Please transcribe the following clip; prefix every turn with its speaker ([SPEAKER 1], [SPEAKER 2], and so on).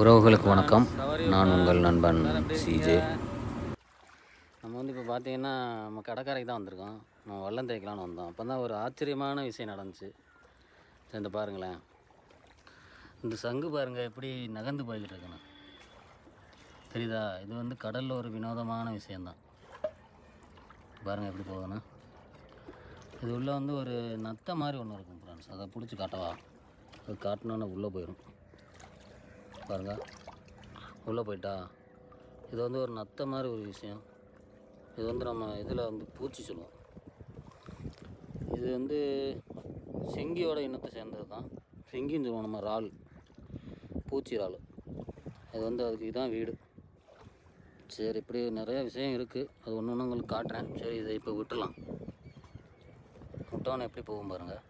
[SPEAKER 1] உறவுகளுக்கு வணக்கம். நான் உங்கள் நண்பன் சிஜே நம்ம வந்து இப்போ பார்த்தீங்கன்னா நம்ம கடற்கரைக்கு தான் வந்திருக்கோம். நம்ம வல்லம் தேய்க்கலான்னு வந்தோம். அப்போ தான் ஒரு ஆச்சரியமான விஷயம் நடந்துச்சு. சேர்ந்து இந்த பாருங்களேன். இந்த சங்கு பாருங்கள் எப்படி நகர்ந்து போய்கிட்டு இருக்குன்னு. தெரியுதா? இது வந்து கடலில் ஒரு வினோதமான விஷயந்தான் பாருங்கள் எப்படி போகுதுன்னு. இது உள்ளே வந்து ஒரு நத்தை மாதிரி ஒன்று இருக்கும் ஃப்ரெண்ட்ஸ் அதை பிடிச்சி காட்டவா? அது காட்டினோன்னே உள்ளே போயிடும் பாருங்கள் உள்ளே போயிட்டா? இது வந்து ஒரு நத்த மாதிரி ஒரு விஷயம். இது வந்து நம்ம இதில் வந்து பூச்சி சொல்லுவோம். இது வந்து செங்கியோட இனத்தை சேர்ந்தது தான் செங்கின்னு சொல்லுவோம் நம்ம இறால். பூச்சி இறால். இது வந்து அதுக்கு இதுதான் வீடு. சரி இப்படி நிறைய விஷயம் இருக்குது அது ஒன்று ஒன்று உங்களுக்கு காட்டுறேன். சரி இதை இப்போ விட்டுலாம் விட்டோன்னு எப்படி போகும் பாருங்கள்